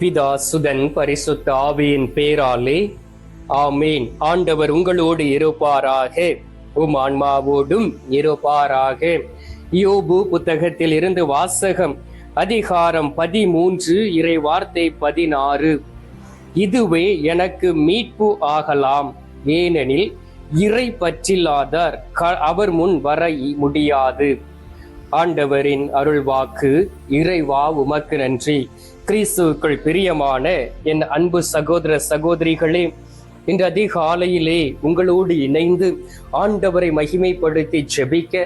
பிதா சுதன் பரிசுத்த ஆவியின் பேராலே. ஆமேன். ஆண்டவர் உங்களோடு இருப்பாராக. உம் ஆன்மாவோடும் இருப்பாராக. யோபு புத்தகத்தில் இருந்து வாசகம் அதிகாரம் பதிமூன்று இறை வார்த்தை பதினாறு. இதுவே எனக்கு மீட்பு ஆகலாம். ஏனெனில் இறை பற்றில்லாதார் க- அவர் முன் வர முடியாது. ஆண்டவரின் அருள்வாக்கு இறைவா உமக்கு நன்றி. கிறிஸ்துவுக்குள் பிரியமான என் அன்பு சகோதர சகோதரிகளே இன்று அதிகாலையிலே உங்களோடு இணைந்து ஆண்டவரை மகிமைப்படுத்தி ஜெபிக்க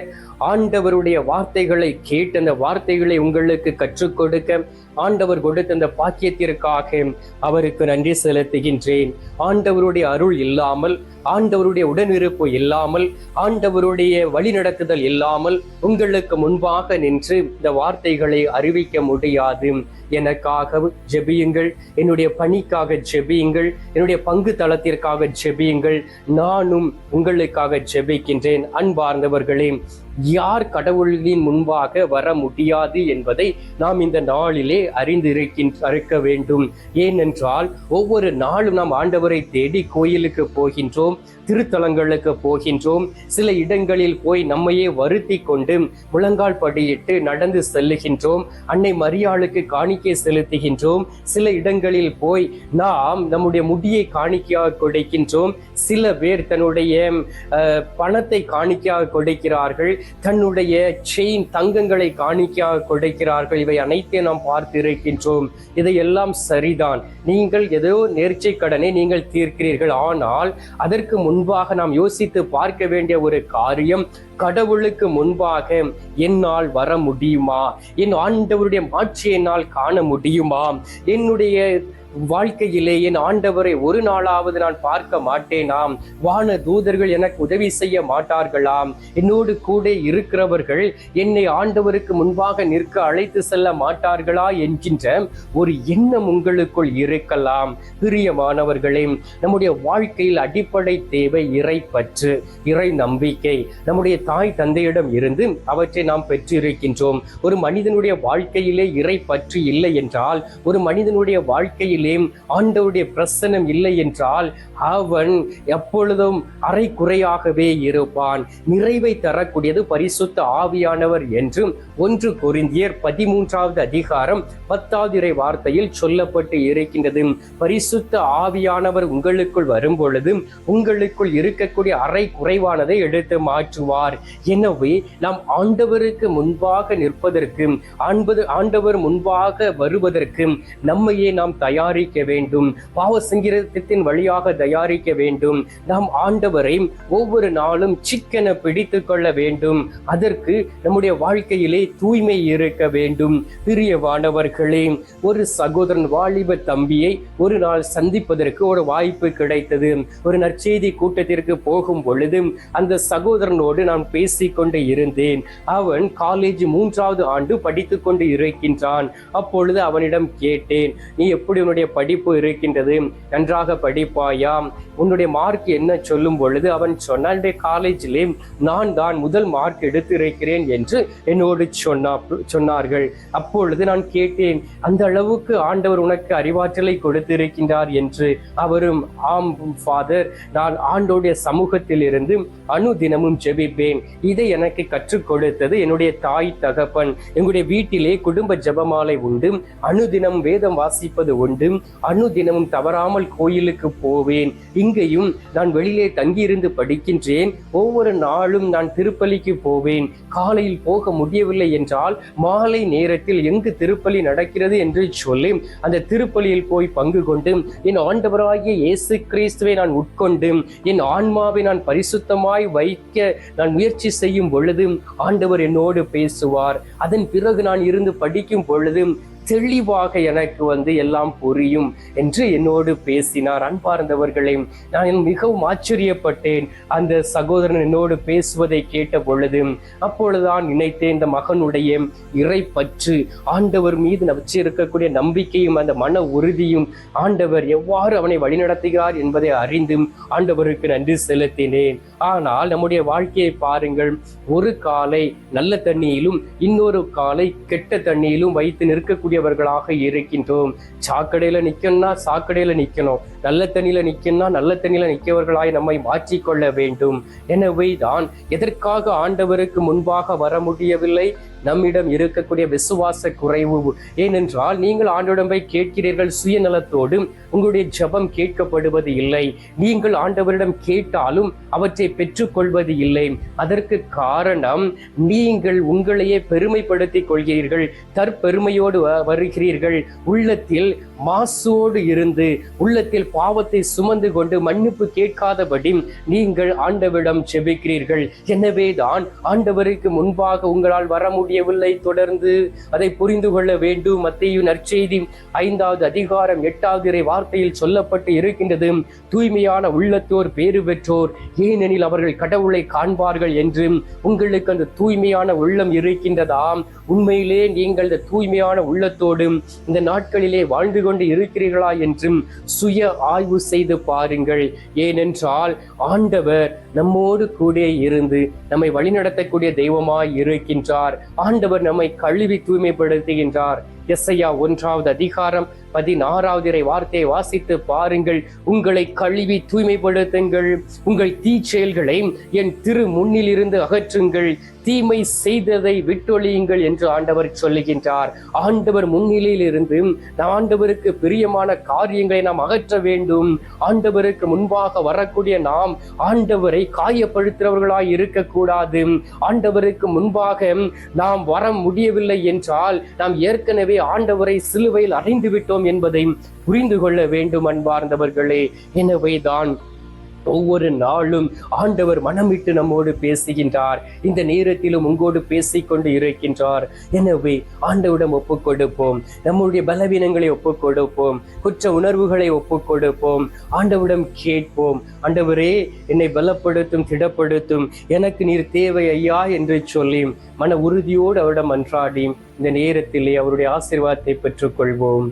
ஆண்டவருடைய வார்த்தைகளை கேட்டு அந்த வார்த்தைகளை உங்களுக்கு கற்றுக் கொடுக்க ஆண்டவர் கொடுத்த அந்த பாக்கியத்திற்காக அவருக்கு நன்றி செலுத்துகின்றேன். ஆண்டவருடைய அருள் இல்லாமல் ஆண்டவருடைய உடனிருப்பு இல்லாமல் ஆண்டவருடைய வழிநடத்துதல் இல்லாமல் உங்களுக்கு முன்பாக நின்று இந்த வார்த்தைகளை அறிவிக்க முடியாது. எனக்காக ஜெபியுங்கள் என்னுடைய பணிக்காக ஜெபியுங்கள் என்னுடைய பங்கு தளத்திற்காக ஜெபியுங்கள். நானும் உங்களுக்காக ஜெபிக்கின்றேன் அன்பார்ந்தவர்களே. யார் கடவுளின் முன்பாக வர முடியாது என்பதை நாம் இந்த நாளிலே அறிந்திருக்கின்ற அறிக்க வேண்டும். ஏனென்றால் ஒவ்வொரு நாளும் நாம் ஆண்டவரை தேடி கோயிலுக்கு போகின்றோம் திருத்தலங்களுக்கு போகின்றோம். சில இடங்களில் போய் நம்மையே வருத்தி கொண்டு முழங்கால் படியிட்டு நடந்து செல்லுகின்றோம். அன்னை மரியாளுக்கு காணிக்கை செலுத்துகின்றோம். சில இடங்களில் போய் நாம் நம்முடைய முடியை காணிக்கையாக கொடுக்கின்றோம். சில பேர் தன்னுடைய பணத்தை காணிக்கையாக கொடுக்கிறார்கள். தன்னுடைய செயின் தங்கங்களை காணிக்கையாக கொடுக்கிறார்கள். இவை அனைத்தையும் நாம் பார்த்து இருக்கின்றோம் இதையெல்லாம் சரிதான். நீங்கள் ஏதோ நேர்ச்சை கடனை நீங்கள் தீர்க்கிறீர்கள். ஆனால் அதற்கு முன்பாக நாம் யோசித்து பார்க்க வேண்டிய ஒரு காரியம் கடவுளுக்கு முன்பாக என்னால் வர முடியுமா? என் ஆண்டவருடைய மாட்சியை என்னால் காண முடியுமா? என்னுடைய வாழ்க்கையிலே என் ஆண்டவரை ஒரு நாளாவது நான் பார்க்க மாட்டேனாம். வான தூதர்கள் எனக்கு உதவி செய்ய மாட்டார்களாம். என்னோடு கூட இருக்கிறவர்கள் என்னை ஆண்டவருக்கு முன்பாக நிற்க அழைத்து செல்ல மாட்டார்களா என்கின்ற ஒரு எண்ணம் உங்களுக்குள் இருக்கலாம். பிரியமானவர்களே நம்முடைய வாழ்க்கையில் அடிப்படை தேவை இறை பற்று இறை நம்பிக்கை. நம்முடைய தாய் தந்தையிடம் இருந்து அவற்றை நாம் பெற்றிருக்கின்றோம். ஒரு மனிதனுடைய வாழ்க்கையிலே இறை பற்று இல்லை என்றால் ஒரு மனிதனுடைய வாழ்க்கையில் ஆண்டவருடைய பிரசனம் இல்லை என்றால் அவன் எப்பொழுதும் அரை குறையாகவே இருப்பான். நிறைவை தரக்கூடியது பரிசுத்த ஆவியானவர் என்றும் ஒன்று கொரிந்தியர் பதிமூன்றாவது அதிகாரம் பத்தாவது இறை வார்த்தையில் சொல்லப்பட்டு இருக்கின்றது. பரிசுத்த ஆவியானவர் உங்களுக்குள் வரும் பொழுது உங்களுக்குள் இருக்கக்கூடிய அறை குறைவானதை எடுத்து மாற்றுவார். எனவே நாம் ஆண்டவருக்கு முன்பாக நிற்பதற்கு ஆண்பது ஆண்டவர் முன்பாக வருவதற்கு நம்மையே நாம் தயார் தயாரிக்க வேண்டும். பாவ சங்கீதத்தின் வழியாக தயாரிக்க வேண்டும். நாம் ஆண்டவரை ஒவ்வொரு நாளும் சிக்கன பிடித்து கொள்ள வேண்டும். அதற்கு நம்முடைய வாழ்க்கையிலே தூய்மை இருக்க வேண்டும். பிரியவானவர்களே ஒரு சகோதரன் வாலிப தம்பியை ஒரு நாள் சந்திப்பதற்கு ஒரு வாய்ப்பு கிடைத்தது. ஒரு நற்செய்தி கூட்டத்திற்கு போகும் பொழுது அந்த சகோதரனோடு நான் பேசிக்கொண்டு இருந்தேன். அவன் காலேஜ் மூன்றாவது ஆண்டு படித்துக் கொண்டு இருக்கின்றான். அப்பொழுது அவனிடம் கேட்டேன் நீ எப்படி உன்னுடைய உன்னுடைய படிப்பு இருக்கின்றது நன்றாக படிப்பாயா? உன்னுடைய மார்க் என்ன சொல்லும் பொழுது அவன் சொன்னான் "என்னுடைய காலேஜிலே நான் தான் முதல் மார்க் எடுத்திருக்கிறேன் என்று என்னோடு சொன்னா சொன்னார்கள். அப்பொழுது நான் கேட்டேன் அந்த அளவுக்கு ஆண்டவர் உனக்கு அறிவாற்றலை கொடுத்திருக்கின்றார் என்று. அவரும் ஆம் ஃபாதர் நான் ஆண்டோடைய சமூகத்தில் இருந்து அனுதினமும் ஜெபிப்பேன். இதை எனக்கு கற்றுக் கொடுத்தது என்னுடைய தாய் தகப்பன். எங்களுடைய வீட்டிலே குடும்ப ஜபமாலை உண்டு. அனுதினம் வேதம் வாசிப்பது உண்டு. அனுதினமும் தவறாமல் கோயிலுக்கு போவேன். இங்கேயும் நான் வெளியிலே தங்கியிருந்து படிக்கின்றேன். ஒவ்வொரு நாளும் நான் திருப்பலிக்கு போவேன். காலையில் போக முடியவில்லை என்றால் மாலை நேரத்தில் எங்கு திருப்பலி நடக்கிறது என்று சொல்லி அந்த திருப்பலியில் போய் பங்கு கொண்டு என் ஆண்டவராகிய இயேசு கிறிஸ்துவை நான் உட்கொண்டு என் ஆன்மாவை நான் பரிசுத்தமாய் வைக்க நான் முயற்சி செய்யும் பொழுது ஆண்டவர் என்னோடு பேசுவார். அதன் பிறகு நான் இருந்து படிக்கும் பொழுது தெளிவாக எனக்கு வந்து எல்லாம் புரியும் என்று என்னோடு பேசினார். அன்பார்ந்தவர்களே நான் மிகவும் ஆச்சரியப்பட்டேன். அந்த சகோதரன் என்னோடு பேசுவதை கேட்ட பொழுது அப்பொழுதுதான் நினைத்தேன் இந்த மகனுடைய இறை பற்று ஆண்டவர் மீது வச்சிருக்கக்கூடிய நம்பிக்கையும் அந்த மன உறுதியும் ஆண்டவர் எவ்வாறு அவனை வழிநடத்துகிறார் என்பதை அறிந்தும் ஆண்டவருக்கு நன்றி செலுத்தினேன். ஆனால் நம்முடைய வாழ்க்கையை பாருங்கள் ஒரு காலை நல்ல தண்ணியிலும் இன்னொரு காலை கெட்ட தண்ணியிலும் வைத்து நிற்கக்கூடிய கூடியவர்களாக இருக்கின்றோம். சாக்கடையில் நிற்கணும்னா சாக்கடையில் நிற்கணும் நல்ல தண்ணியில நிக்கணும்னா நல்ல தண்ணியில நிற்கவர்களாய் நம்மை மாற்றிக்கொள்ள வேண்டும். எனவே தான் எதற்காக ஆண்டவருக்கு முன்பாக வர முடியவில்லை? நம்மிடம் இருக்கக்கூடிய விசுவாச குறைவு. ஏனென்றால் நீங்கள் ஆண்டவரிடம் போய் கேட்கிறீர்கள் சுயநலத்தோடு உங்களுடைய ஜெபம் கேட்கப்படுவது இல்லை. நீங்கள் ஆண்டவரிடம் கேட்டாலும் அவற்றை பெற்றுக்கொள்வது இல்லை. அதற்கு காரணம் நீங்கள் உங்களையே பெருமைப்படுத்திக் கொள்கிறீர்கள் தற்பெருமையோடு வ- வருகிறீர்கள். உள்ளத்தில் மாசோடு இருந்து உள்ளத்தில் பாவத்தை சுமந்து கொண்டு மன்னிப்பு கேட்காதபடி நீங்கள் ஆண்டவரிடம் எனவே எனவேதான் ஆண்டவருக்கு முன்பாக உங்களால் வர முடியவில்லை தொடர்ந்து. அதை புரிந்து கொள்ள வேண்டும். மத்திய நற்செய்தி ஐந்தாவது அதிகாரம் எட்டாவது இறை வார்த்தையில் சொல்லப்பட்டு இருக்கின்றது. தூய்மையான உள்ளத்தோர் பேறு பெற்றோர் ஏனெனில் அவர்கள் கடவுளை காண்பார்கள் என்று. உங்களுக்கு அந்த தூய்மையான உள்ளம் இருக்கின்றதாம் உண்மையிலே நீங்கள் இந்த தூய்மையான உள்ளத்தோடும் இந்த நாட்களிலே வாழ்ந்து கொண்டு இருக்கிறீர்களா என்றும் சுய ஆய்வு செய்து பாருங்கள். ஏனென்றால் ஆண்டவர் நம்மோடு கூட இருந்து நம்மை வழிநடத்தக்கூடிய தெய்வமாய் இருக்கின்றார். ஆண்டவர் நம்மை கழுவி தூய்மைப்படுத்துகின்றார். எஸ்ஐயா ஒன்றாவது அதிகாரம் பதினாறாவது இறை வார்த்தையை வாசித்து பாருங்கள். உங்களை கழுவி தூய்மைப்படுத்துங்கள். உங்கள் தீச்செயல்களை என் திரு முன்னிலிருந்து அகற்றுங்கள். தீமை செய்ததை விட்டொழியுங்கள் என்று ஆண்டவர் சொல்லுகின்றார். ஆண்டவர் முன்னிலையிலிருந்து ஆண்டவருக்கு பிரியமான காரியங்களை நாம் அகற்ற வேண்டும். ஆண்டவருக்கு முன்பாக வரக்கூடிய நாம் ஆண்டவரை காயப்படுத்துகிறவர்களாய் இருக்கக்கூடாது. ஆண்டவருக்கு முன்பாக நாம் வர முடியவில்லை என்றால் நாம் ஏற்கனவே ஆண்டவரை சிலுவையில் அடைந்து விட்டோம் என்பதை புரிந்து கொள்ள வேண்டும் அன்பார்ந்தவர்களே. எனவேதான் ஒவ்வொரு நாளும் ஆண்டவர் மனமிட்டு நம்மோடு பேசுகின்றார். இந்த நேரத்திலும் உங்களோடு பேசிக்கொண்டு இருக்கின்றார். எனவே ஆண்டவிடம் ஒப்புக் கொடுப்போம் நம்முடைய பலவீனங்களை ஒப்புக் கொடுப்போம் குற்ற உணர்வுகளை ஒப்புக் கொடுப்போம் கேட்போம். ஆண்டவரே என்னை பலப்படுத்தும் திடப்படுத்தும். எனக்கு நீர் தேவை ஐயா என்று சொல்லி மன உறுதியோடு அவரிடம் அன்றாடி இந்த நேரத்திலே அவருடைய ஆசீர்வாதத்தை பெற்றுக்கொள்வோம்.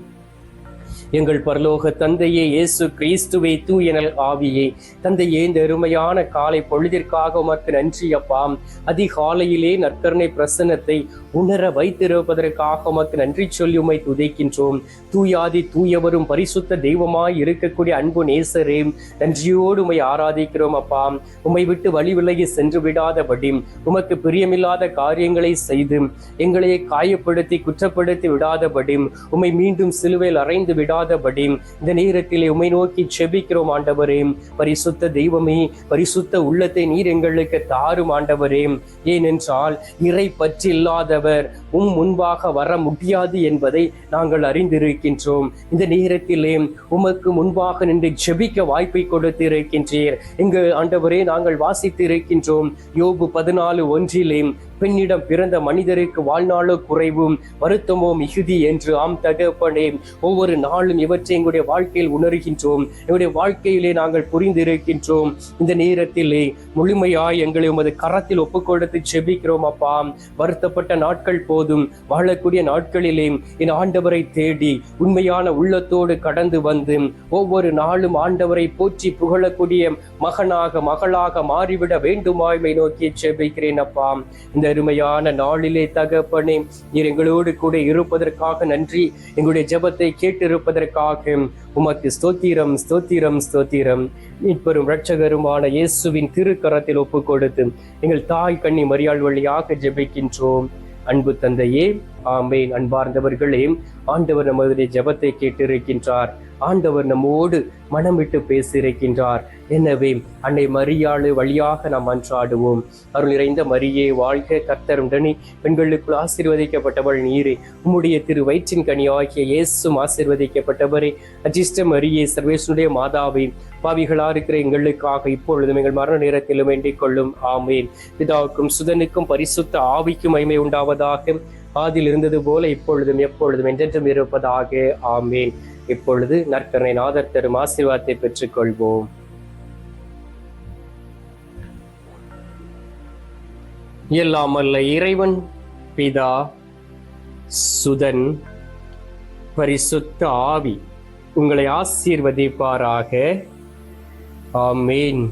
எங்கள் பரலோக தந்தையே இயேசு கிறிஸ்துவை தூயனல் ஆவியே. தந்தையே இந்த அருமையான காலை பொழுதிற்காக உமக்கு நன்றி அப்பாம் அதிகாலையிலே நற்கருணை பிரசன்னத்தை உணர வைத்திருப்பதற்காக உமக்கு நன்றி சொல்லி உமை துதைக்கின்றோம். தூயாதி தூயவரும் பரிசுத்த தெய்வமாய் இருக்கக்கூடிய அன்பு நேசரே நன்றியோடு உமை ஆராதிக்கிறோம் அப்பா. உமை விட்டு வழி விலகி சென்று விடாதபடி உமக்கு பிரியமில்லாத காரியங்களை செய்து எங்களையே காயப்படுத்தி குற்றப்படுத்தி விடாதபடி உமை மீண்டும் சிலுவையில் அறைந்து விடா விடாதபடி இந்த நேரத்தில் உமை நோக்கி செபிக்கிறோம் ஆண்டவரே. பரிசுத்த தெய்வமே பரிசுத்த உள்ளத்தை நீர் எங்களுக்கு தாரும் ஆண்டவரே. ஏனென்றால் இறை பற்றி இல்லாதவர் உம் முன்பாக வர முடியாது என்பதை நாங்கள் அறிந்திருக்கின்றோம். இந்த நேரத்திலே உமக்கு முன்பாக நின்று ஜெபிக்க வாய்ப்பை கொடுத்திருக்கின்றீர். இங்கு ஆண்டவரே நாங்கள் வாசித்து இருக்கின்றோம் யோபு பதினாலு ஒன்றிலே பெண்ணிடம் பிறந்த மனிதருக்கு வாழ்நாளோ குறைவும். வருத்தமோ மிகுதி என்று ஆம் தகப்பனே ஒவ்வொரு நாளும் இவற்றை எங்களுடைய வாழ்க்கையில் உணர்கின்றோம். எங்களுடைய வாழ்க்கையிலே நாங்கள் புரிந்திருக்கின்றோம். இந்த நேரத்திலே முழுமையாய் எங்களை உமது கரத்தில் ஒப்புக்கொடுத்து செபிக்கிறோம் அப்பா. வருத்தப்பட்ட நாட்கள் போதும். வாழக்கூடிய நாட்களிலே என் ஆண்டவரை தேடி உண்மையான உள்ளத்தோடு கடந்து வந்து ஒவ்வொரு நாளும் ஆண்டவரை போற்றி புகழக்கூடிய மகனாக மகளாக மாறிவிட வேண்டுமாய்மை நோக்கி செபிக்கிறேன் அப்பா. இந்த அருமையான நாளிலே தகப்பனே நீர் எங்களோடு கூட இருப்பதற்காக நன்றி. எங்களுடைய ஜெபத்தை கேட்டிருப்பதற்காக உமக்கு ஸ்தோத்திரம் ஸ்தோத்திரம் ஸ்தோத்திரம். மீட்பெரும் இரட்சகருமான இயேசுவின் திருக்கரத்தில் ஒப்பு கொடுத்து எங்கள் தாய் கண்ணி மரியாள் வழியாக ஜெபிக்கின்றோம். அன்பு தந்தையே ஆமேன். அன்பார்ந்தவர்களே ஆண்டவர் நமது ஜபத்தை கேட்டிருக்கின்றார். ஆண்டவர் நம்மோடு மனம் விட்டு பேசியிருக்கின்றார். எனவே அன்னை மரியாளு வழியாக நாம் அன்றாடுவோம். அருள் நிறைந்த மரியே வாழ்க கர்த்தருடனே பெண்களுக்குள் ஆசீர்வதிக்கப்பட்டவள் நீரே. உம்முடைய திரு வயிற்றின் கனி ஆகிய இயேசும் ஆசீர்வதிக்கப்பட்டவரே. அஜிஷ்ட மரியே சர்வேசனுடைய மாதாவே பாவிகளா இருக்கிற எங்களுக்காக இப்பொழுதும் எங்கள் மரண நேரத்திலும் வேண்டிக் கொள்ளும். ஆமேன். பிதாவுக்கும் சுதனுக்கும் பரிசுத்த ஆவிக்கும் மகிமை உண்டாவதாக. ஆதில் இருந்தது போல இப்பொழுதும் எப்பொழுதும் என்றென்றும் இருப்பதாக. ஆமேன். இப்பொழுது நற்கரணை நாதர் தரும் ஆசீர்வாதத்தை பெற்றுக்கொள்வோம். எல்லாம் அல்ல இறைவன் பிதா சுதன் பரிசுத்த ஆவி உங்களை ஆசீர்வதிப்பாராக. ஆமேன்.